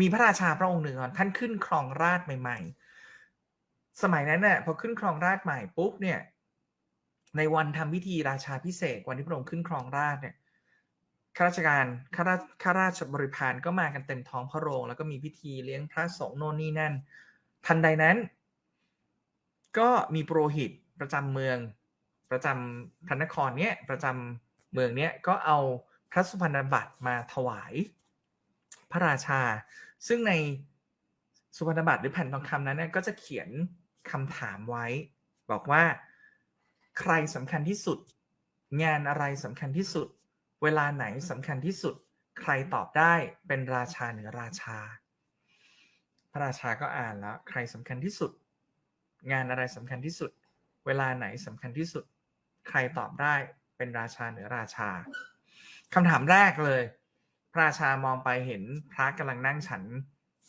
มีพระราชาพระองค์หนึ่งท่านขึ้นครองราชใหม่ ๆ สมัยนั้นเนี่ยพอขึ้นครองราชใหม่ปุ๊บเนี่ย ในวันทำพิธีราชาพิเศษวันที่พระองค์ขึ้นครองราชเนี่ยข้าราชการข้าราชข้าราชบริพารก็มากันเต็มท้องพระโรง แล้วก็มีพิธีเลี้ยงพระสงฆ์โน่นนี่นั่น ทันใดนั้น ก็มีโปรหิตประจำเมือง ประจำพระนครเนี้ยประจำเมืองเนี้ยก็เอาพระสุพรรณบัตรมาถวาย ระราชา ซึ่งในสุพรรณบัตรหรือแผ่นทองคำนั้นก็จะเขียนคำถามไว้ บอกว่าใครสำคัญที่สุด งานอะไรสำคัญที่สุด เวลาไหนสำคัญที่สุด ใครตอบได้เป็นราชาเหนือราชา พระราชาก็อ่านแล้ว ใครสำคัญที่สุด งานอะไรสำคัญที่สุด เวลาไหนสำคัญที่สุด ใครตอบได้เป็นราชาเหนือราชาคำถามแรกเลย พระราชามองไปเห็นพระกำลังนั่งฉัน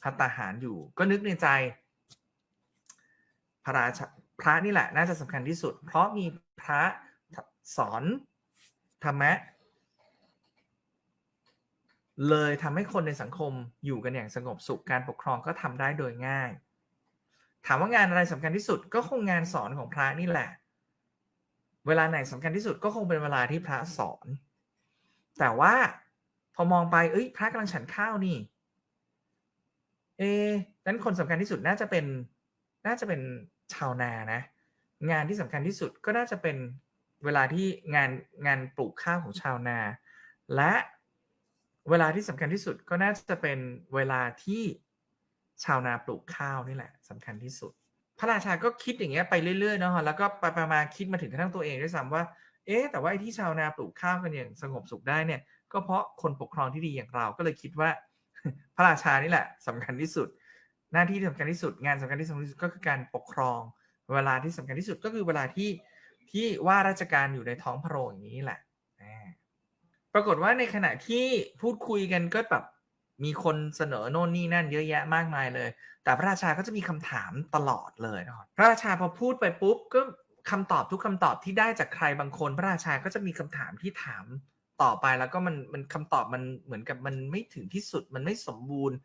พัตาหารอยู่ ก็นึกในใจ พระราชาพระนี่แหละ น่าจะสำคัญที่สุด เพราะมีพระสอนธรรมะเลยทำให้คนในสังคมอยู่กันอย่างสงบสุขการปกครองก็ทำได้โดยง่าย ถามว่างานอะไรสำคัญที่สุดก็คงงานสอนของพระนี่แหละ เวลาไหนสำคัญที่สุดก็คงเป็นเวลาที่พระสอน แต่ว่า พอมองไปเอ้ยพระกำลังฉันข้าวนี่เอ๊นั้นคนสำคัญที่สุดน่าจะเป็นน่าจะเป็นชาวนานะ งานที่สำคัญที่สุดก็น่าจะเป็นเวลาที่งานงานปลูกข้าวของชาวนา และเวลาที่สำคัญที่สุดก็น่าจะเป็นเวลาที่ชาวนาปลูกข้าวนี่แหละสำคัญที่สุด พระราชาก็คิดอย่างเงี้ยไปเรื่อยๆเนาะแล้วก็ไปๆมาคิดมาถึงกระทั่งตัวเองด้วยซ้ำว่า เอ๊แต่ว่าไอ้ที่ชาวนาปลูกข้าวกันอย่างสงบสุขได้เนี่ย ก็เพราะคนปกครองที่ดีอย่างเราก็เลยคิดว่า พระราชานี่แหละสำคัญที่สุด หน้าที่ที่สำคัญที่สุด งานสำคัญที่สำคัญที่สุดก็คือการปกครอง เวลาที่สำคัญที่สุดก็คือเวลาที่ที่ว่าราชการอยู่ในท้องพระโรงอย่างนี้แหละปรากฏว่าในขณะที่พูดคุยกันก็แบบมีคนเสนอโน่นนี่นั่นเยอะแยะมากมายเลย แต่พระราชาก็จะมีคำถามตลอดเลยนะครับพระราชาพอพูดไปปุ๊บก็คำตอบทุกคำตอบที่ได้จากใครบางคน พระราชาก็จะมีคำถามที่ถาม ต่อไปแล้วก็มันมันคำตอบมันเหมือนกับมันไม่ถึงที่สุด มันไม่สมบูรณ์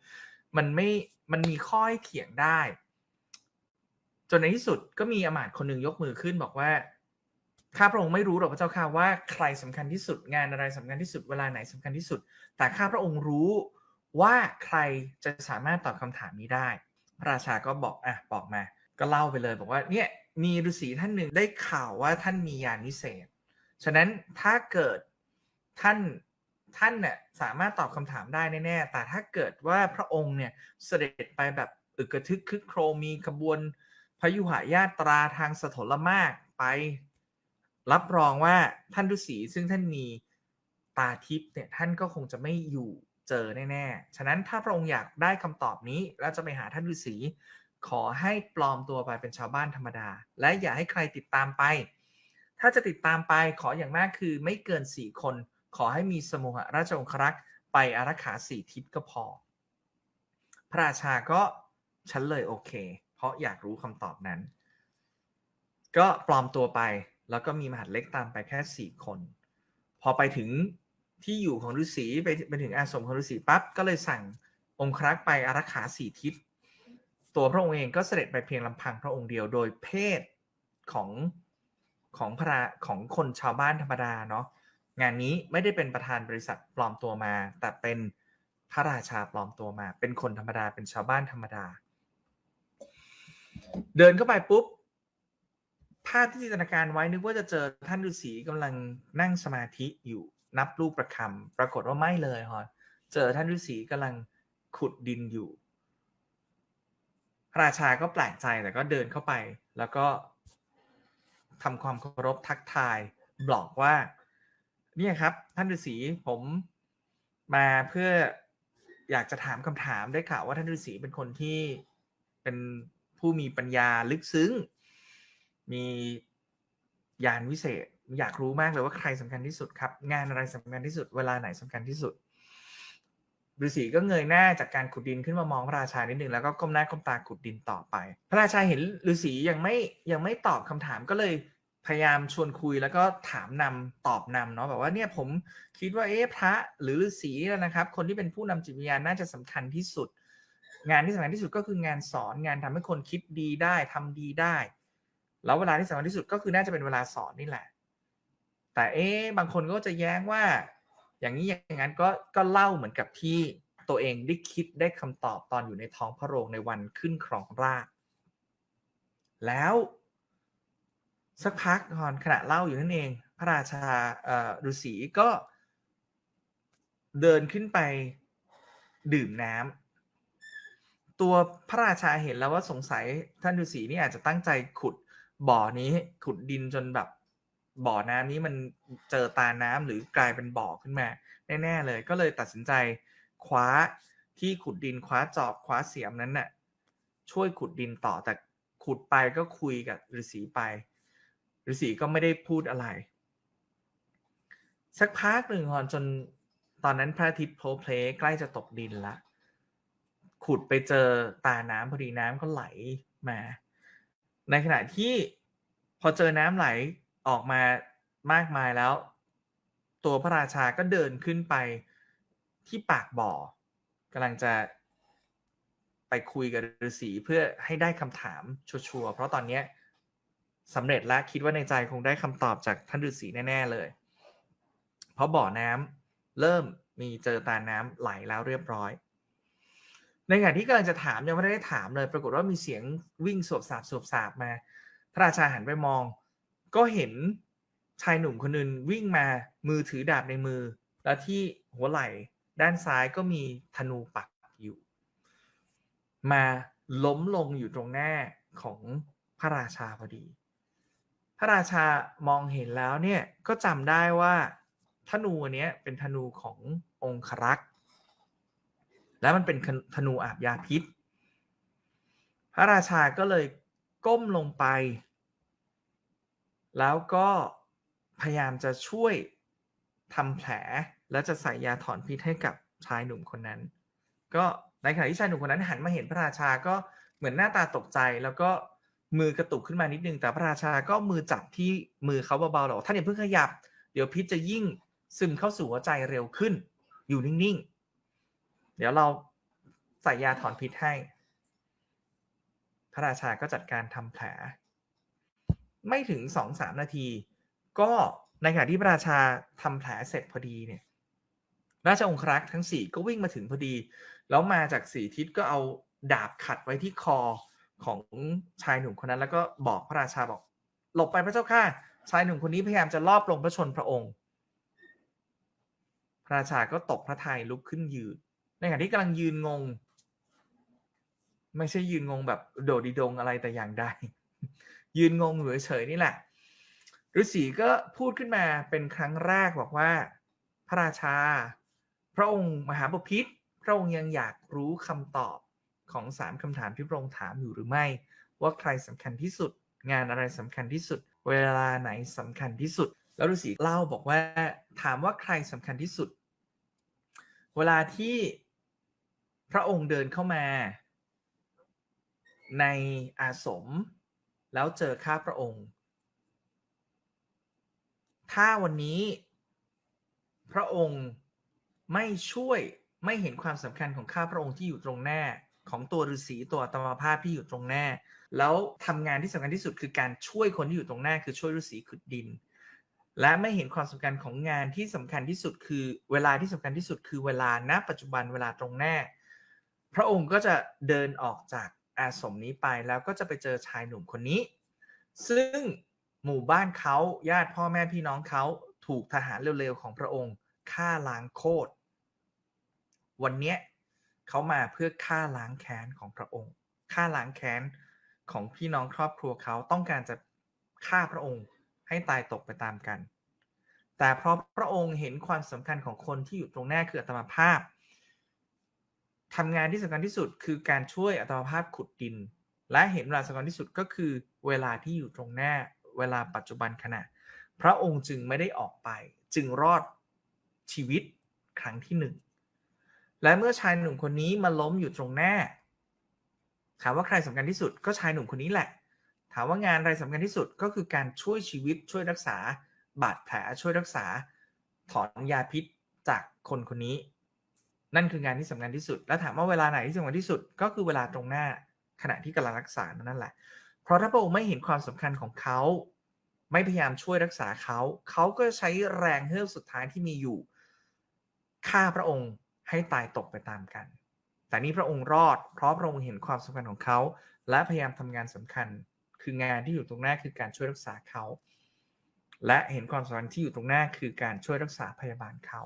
มันไม่มันมีข้อให้เถียงได้ จนในที่สุดก็มีอมาตย์คนหนึ่งยกมือขึ้นบอกว่าข้าพระองค์ไม่รู้หรอกพระเจ้าค่ะว่าใครสำคัญที่สุดงานอะไรสำคัญที่สุดเวลาไหนสำคัญที่สุด แต่ข้าพระองค์รู้ว่าใครจะสามารถตอบคำถามนี้ได้ พระราชาก็บอกอะบอกมา ก็เล่าไปเลยบอกว่าเนี่ยมีฤาษีท่านหนึ่งได้ข่าวว่าท่านมียานิเศษ ฉะนั้นถ้าเกิด ท่านท่านเนี่ยสามารถตอบคำถามได้แน่ๆแต่ถ้าเกิดว่าพระองค์เนี่ยเสด็จไปแบบอึกระทึกคึกโครมมีขบวนพยุหายาตราทางสถลมากไป รับรองว่าท่านฤาษีซึ่งท่านมีตาทิพย์เนี่ยท่านก็คงจะไม่อยู่เจอแน่ๆ ฉะนั้นถ้าพระองค์อยากได้คำตอบนี้แล้วจะไปหาท่านฤาษีขอให้ปลอมตัวไปเป็นชาวบ้านธรรมดา และอย่าให้ใครติดตามไป ถ้าจะติดตามไปขออย่างมากคือไม่เกินสี่คน ขอให้มีสมุหราชองครักษ์ไปอารักขาสี่ทิศก็พอ พระราชาก็ฉันเลยโอเค เพราะอยากรู้คำตอบนั้น ก็ปลอมตัวไปแล้วก็มีมหาดเล็กตามไปแค่สี่คน พอไปถึงที่อยู่ของฤาษีไปไปถึงอาสมของฤาษีปั๊บก็เลยสั่งองครักษ์ไปอารักขาสี่ทิศ ตัวพระองค์เองก็เสด็จไปเพียงลำพังพระองค์เดียวโดยเพศของของพระของคนชาวบ้านธรรมดาเนาะ งานนี้ไม่ได้เป็นประธานบริษัทปลอมตัวมา แต่เป็นพระราชาปลอมตัวมา เป็นคนธรรมดาเป็นชาวบ้านธรรมดา เดินเข้าไปปุ๊บภาพที่จินตนาการไว้นึกว่าจะเจอท่านฤาษีกำลังนั่งสมาธิอยู่นับรูปประคำปรากฏว่าไม่เลยฮะเจอท่านฤาษีกำลังขุดดินอยู่พระราชาก็แปลกใจแต่ก็เดินเข้าไป แล้วก็ทำความเคารพทักทายบอกว่า เนี่ยครับ ท่านฤาษีผมมาเพื่ออยากจะถามคำถามได้ข่าวว่าท่านฤาษีเป็นคนที่เป็นผู้มีปัญญาลึกซึ้ง มียานวิเศษ อยากรู้มากเลยว่าใครสำคัญที่สุดครับ งานอะไรสำคัญที่สุด เวลาไหนสำคัญที่สุดฤาษีก็เงยหน้าจากการขุดดินขึ้นมามองพระราชานิดหนึ่งแล้วก็ก้มหน้าก้มตาขุดดินต่อไป พระราชาเห็นฤาษียังไม่ยังไม่ตอบคำถามก็เลย พยายามชวนคุยแล้วก็ถามนำตอบนำเนาะแบบว่าเนี่ยผมคิดว่าเอ๊ะพระหรือฤาษีนะครับ คนที่เป็นผู้นำจิตวิญญาณน่าจะสำคัญที่สุด งานที่สำคัญที่สุดก็คืองานสอนงานทำให้คนคิดดีได้ทำดีได้ แล้วเวลาที่สำคัญที่สุดก็คือน่าจะเป็นเวลาสอนนี่แหละ แต่เอ๊ะบางคนก็จะแย้งว่า อย่างนี้อย่างนั้นก็ก็เล่าเหมือนกับที่ตัวเองได้คิดได้คำตอบตอนอยู่ในท้องพระโรงในวันขึ้นครองราชแล้ว สักพักก่อนขณะเล่าอยู่นั่นเอง พระราชาฤาษีก็เดินขึ้นไปดื่มน้ำตัวพระราชาเห็นแล้วว่าสงสัยท่านฤาษีนี่อาจจะตั้งใจขุดบ่อนี้ขุดดินจนแบบบ่อน้ำนี้มันเจอตาน้ำหรือกลายเป็นบ่อขึ้นมาแน่ๆเลย ก็เลยตัดสินใจคว้าที่ขุดดินคว้าจอบคว้าเสียมนั้นน่ะช่วยขุดดินต่อแต่ขุดไปก็คุยกับฤาษีไป ฤาษีก็ไม่ได้พูดอะไร สักพักหนึ่งก่อนจนตอนนั้นพระอาทิตย์โผล่เพลใกล้จะตกดินละขุดไปเจอตาน้ำพอดีน้ำก็ไหลมา ในขณะที่พอเจอน้ำไหลออกมามากมายแล้ว ตัวพระราชาก็เดินขึ้นไปที่ปากบ่อกำลังจะไปคุยกับฤาษีเพื่อให้ได้คำถามชัวร์ๆเพราะตอนเนี้ย สำเร็จแล้วคิดว่าในใจคงได้คำตอบจากท่านฤาษีแน่ ๆ เลย เพราะบ่อน้ำเริ่มมีเจอตาน้ำไหลแล้วเรียบร้อย ในขณะที่กำลังจะถามยังไม่ได้ถามเลย ปรากฏว่ามีเสียงวิ่งสวบสาบสวบสาบมา พระราชาหันไปมอง ก็เห็นชายหนุ่มคนนึงวิ่งมามือถือดาบในมือ แล้วที่หัวไหล่ด้านซ้ายก็มีธนูปักอยู่ มาล้มลงอยู่ตรงหน้าของพระราชาพอดี ระราชามองเห็นแล้วเนี่ยก็จำได้ว่าธนูอันเนี้ยเป็นธนูขององครักษ์และมันเป็นธนูอาบยาพิษ พระราชาก็เลยก้มลงไป แล้วก็พยายามจะช่วยทำแผลและจะใส่ยาถอนพิษให้กับชายหนุ่มคนนั้น ก็ในขณะที่ชายหนุ่มคนนั้นหันมาเห็นพระราชาก็เหมือนหน้าตาตกใจแล้วก็ มือกระตุกขึ้นมานิดนึงแต่พระราชาก็มือจับที่มือเขาเบาๆหรอกท่านอย่าเพิ่งขยับ เดี๋ยวพิษจะยิ่งซึมเข้าสู่หัวใจเร็วขึ้น อยู่นิ่งๆ เดี๋ยวเราใส่ยาถอนพิษให้ พระราชาก็จัดการทำแผล ไม่ถึงสองสามนาที ก็ในขณะที่พระราชาทำแผลเสร็จพอดีเนี่ยราชองครักษ์ทั้งสี่ก็วิ่งมาถึงพอดี แล้วมาจากสี่ทิศก็เอาดาบขัดไว้ที่คอ ของชายหนุ่มคนนั้น แล้วก็บอกพระราชาบอก หลบไปพระเจ้าข้าชายหนุ่มคนนี้พยายามจะลอบลงพระชนพระองค์ พระราชาก็ตกพระทัยลุกขึ้นยืน ในขณะที่กำลังยืนงง ไม่ใช่ยืนงงแบบโดดดีดงอะไรแต่อย่างใดยืนงงเฉยๆนี่แหละฤาษีก็พูดขึ้นมาเป็นครั้งแรกบอกว่า พระราชา พระองค์มหาบพิตรพระองค์ยังอยากรู้คำตอบ ของสามคำถามที่พระองค์ถามอยู่หรือไม่ ว่าใครสำคัญที่สุด งานอะไรสำคัญที่สุด เวลาไหนสำคัญที่สุด แล้วฤาษีเล่าบอกว่าถามว่าใครสำคัญที่สุด เวลาที่พระองค์เดินเข้ามา ในอาสม แล้วเจอข้าพระองค์ ถ้าวันนี้ พระองค์ไม่ช่วยไม่เห็นความสำคัญของข้าพระองค์ที่อยู่ตรงหน้า ของตัวฤาษีตัวอัตมภาพที่อยู่ตรงหน้า แล้วทำงานที่สำคัญที่สุดคือการช่วยคนที่อยู่ตรงหน้า คือช่วยฤาษีขุดดิน และไม่เห็นความสำคัญของงานที่สำคัญที่สุดคือเวลาที่สำคัญที่สุดคือเวลาณปัจจุบันเวลาตรงหน้า พระองค์ก็จะเดินออกจากอาสมนี้ไปแล้วก็จะไปเจอชายหนุ่มคนนี้ ซึ่งหมู่บ้านเขาญาติพ่อแม่พี่น้องเขาถูกทหารเร็วๆของพระองค์ฆ่าล้างโคตรวันเนี้ย เขามาเพื่อฆ่าล้างแค้นของพระองค์ฆ่าล้างแค้นของพี่น้องครอบครัวเขาต้องการจะฆ่าพระองค์ให้ตายตกไปตามกัน แต่เพราะพระองค์เห็นความสำคัญของคนที่อยู่ตรงหน้าคืออัตมาภาพทำงานที่สำคัญที่สุดคือการช่วยอัตมาภาพขุดดิน และเห็นเวลาสำคัญที่สุดก็คือเวลาที่อยู่ตรงหน้าเวลาปัจจุบันขณะ พระองค์จึงไม่ได้ออกไป จึงรอดชีวิตครั้งที่หนึ่ง และเมื่อชายหนุ่มคนนี้มาล้มอยู่ตรงหน้า ถามว่าใครสำคัญที่สุดก็ชายหนุ่มคนนี้แหละ ถามว่างานอะไรสำคัญที่สุดก็คือการช่วยชีวิตช่วยรักษา บาดแผลช่วยรักษา ถอนยาพิษจากคนคนนี้ นั่นคืองานที่สำคัญที่สุด แล้วถามว่าเวลาไหนที่สำคัญที่สุดก็คือเวลาตรงหน้า ขณะที่กำลังรักษานั่นแหละ เพราะถ้าพระองค์ไม่เห็นความสำคัญของเขาไม่พยายามช่วยรักษาเขา เขาก็ใช้แรงเฮือกสุดท้ายที่มีอยู่ฆ่าพระองค์ ให้ตายตกไปตามกัน แต่นี่พระองค์รอด เพราะพระองค์เห็นความสำคัญของเขา และพยายามทำงานสำคัญ คืองานที่อยู่ตรงหน้าคือการช่วยรักษาเขา และเห็นความสำคัญที่อยู่ตรงหน้าคือการช่วยรักษาพยาบาลเขา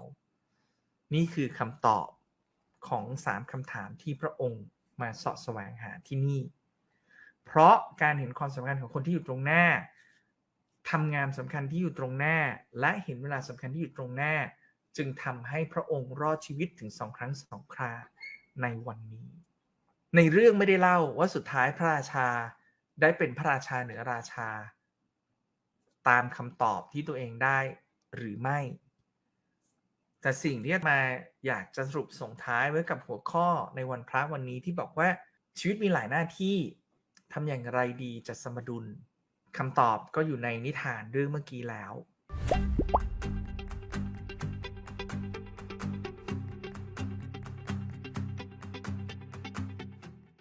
นี่คือคำตอบของสามคำถามที่พระองค์มาสาะแสวงหาที่นี่ เพราะการเห็นความสำคัญของคนที่อยู่ตรงหน้าทำงานสำคัญที่อยู่ตรงหน้า และเห็นเวลาสำคัญที่อยู่ตรงหน้า จึงทำให้พระองค์รอดชีวิตถึงสองครั้งสองคราในวันนี้ ในเรื่องไม่ได้เล่าว่าสุดท้ายพระราชาได้เป็นพระราชาเหนือราชา ตามคำตอบที่ตัวเองได้หรือไม่ แต่สิ่งที่มาอยากจะสรุปส่งท้ายไว้กับหัวข้อในวันพระวันนี้ที่บอกว่าชีวิตมีหลายหน้าที่ทำอย่างไรดีจะสมดุลคำตอบก็อยู่ในนิทานเรื่องเมื่อกี้แล้ว